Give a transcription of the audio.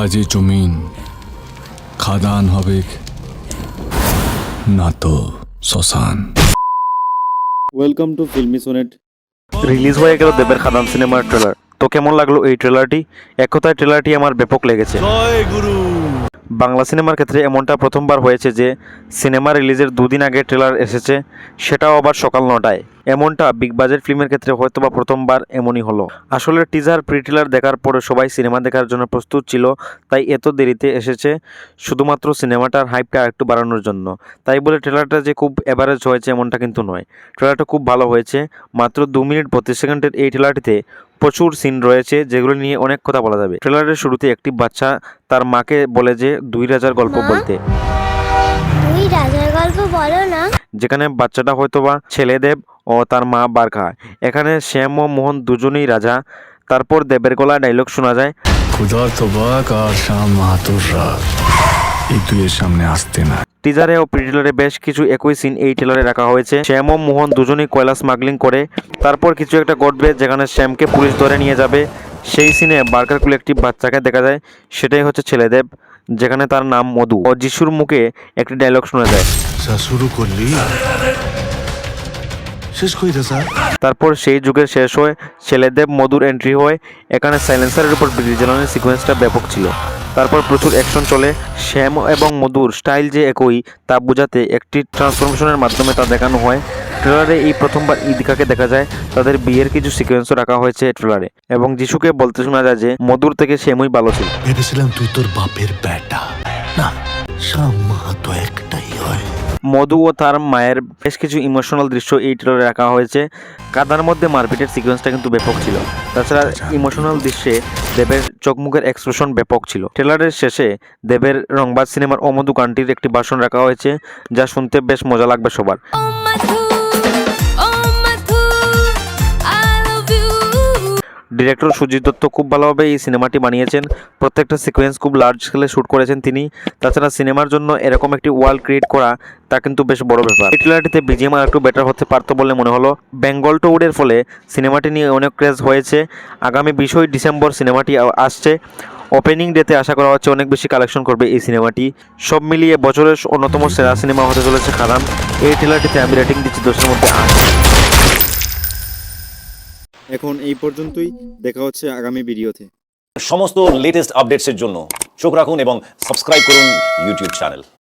আজ এ জমিন খাদান হবে না তো শ্মশান। Welcome to Filmy Sonnet release হয়ে গেল দেবের খাদান সিনেমার ট্রেলার তো কেমন লাগল এই ট্রেলারটি এক কথায় ট্রেলারটি আমার ব্যাপক লেগেছে। বাংলা সিনেমার ক্ষেত্রে এমনটা প্রথমবার হয়েছে যে সিনেমা রিলিজের দুদিন আগে ট্রেলার এসেছে, সেটাও আবার সকাল নটায়। এমনটা বিগ বাজেট ফিল্মের ক্ষেত্রে হয়তো বা প্রথমবার এমনই হলো। আসলে টিজার প্রি ট্রেলার দেখার পরে সবাই সিনেমা দেখার জন্য প্রস্তুত ছিল, তাই এত দেরিতে এসেছে। শুধুমাত্র সিনেমাটার হাইপটা একটু বাড়ানোর জন্য। তাই বলে ট্রেলারটা যে খুব অ্যাভারেজ হয়েছে এমনটা কিন্তু নয়। ট্রেলারটা খুব ভালো হয়েছে। মাত্র দু মিনিট বত্রিশ সেকেন্ডের এই ট্রেলারটিতে প্রচুর সিন রয়েছে যেগুলো নিয়ে অনেক কথা বলা যাবে। ট্রেলারের শুরুতে একটি বাচ্চা তার মাকে বলে যে দুই রাজার গল্প বলতে। তুই রাজার গল্প বলো না। যেখানে বাচ্চাটা হয়তোবা ছেলেদেব ও তার মা বারখা এখানে শ্যাম ও মোহন দুজনেই রাজা। তারপর দেবের গলা ডায়লগ শোনা যায়। খুদার তো বাক আর শাম মাহাতুর রাত এই দুইয়ের সামনে আসতে না। টিজারে ও প্রিটিলারে বেশ কিছু একই সিন এই ট্রেলারে রাখা হয়েছে। শ্যাম ও মোহন দুজনেই কয়লা স্মাগলিং করে। তারপর কিছু একটা ঘটবে যেখানে শ্যামকে পুলিশ ধরে নিয়ে যাবে। সেই সিনে বার্কার কুলে একটি বাচ্চাকে দেখা যায়। সেটাই হচ্ছে ছেলেদেব যেখানে তার নাম মধু। ও যিশুর মুখে একটি ডায়লগ শোনা যায়। শুরু করলি? শেষ কইরা স্যার? তারপর সেই যুগের শেষ হয়ে। ছেলেদেব মধুর এন্ট্রি হয়। এখানে সাইলেন্সারের উপর ব্রিজ জ্বালানোর সিকোয়েন্সটা ব্যাপক ছিল। তারপর প্রচুর অ্যাকশন চলে। শ্যাম এবং মধুর স্টাইল যে একই, তা বোঝাতে একটি ট্রান্সফরমেশনের মাধ্যমে তা দেখানো হয়। ট্রেলারে এই প্রথমবার ঈদগাকে দেখা যায়। তাদের বিয়ের কিছু সিকোয়েন্সও রাখা হয়েছে ট্রেলারে এবং যিশুকে বলতে শোনা যায় যে, মধুর থেকে শ্যামই ভালো ছিল। ভেবেছিলাম তুই তোর বাপের বেটা না মাহাতো একটাই হয়। মধু ও তার মায়ের বেশ কিছু ইমোশনাল দৃশ্য এই ট্রেলারে রাখা হয়েছে। কাদার মধ্যে মারপিটের সিকোয়েন্সটা কিন্তু ব্যাপক ছিল। তাছাড়া ইমোশনাল দৃশ্যে দেবের চোখমুখের এক্সপ্রেশন ব্যাপক ছিল। ট্রেলারের শেষে দেবের রংবাজ সিনেমার অমধু গানটির একটি বাসন রাখা হয়েছে যা শুনতে বেশ মজা লাগবে সবার। ডিরেক্টর সুজিত দত্ত খুব ভালোভাবে এই সিনেমাটি বানিয়েছেন। প্রত্যেকটা সিকোয়েন্স খুব লার্জ স্কেলে শ্যুট করেছেন তিনি। তাছাড়া সিনেমার জন্য এরকম একটি ওয়ার্ল্ড ক্রিয়েট করা, তা কিন্তু বেশ বড় ব্যাপার। ট্রেলারটিতে বিজিএম আর একটু বেটার হতে পারতো বলে মনে হলো। বেঙ্গল টুডের ফলে সিনেমাটি নিয়ে অনেক ক্রেজ হয়েছে। আগামী বিশই ডিসেম্বর সিনেমাটি আসছে। ওপেনিং ডেতে আশা করা হচ্ছে অনেক বেশি কালেকশন করবে এই সিনেমাটি সব মিলিয়ে বছরের অন্যতম সেরা সিনেমা হতে চলেছে খাদান। এই ট্রেলারটিতে আমি রেটিং দিচ্ছি দশের মধ্যে আট। এখন এই পর্যন্তই, দেখা হচ্ছে আগামী ভিডিওতে। সমস্ত লেটেস্ট আপডেটসের জন্য চোখ রাখুন এবং সাবস্ক্রাইব করুন ইউটিউব চ্যানেল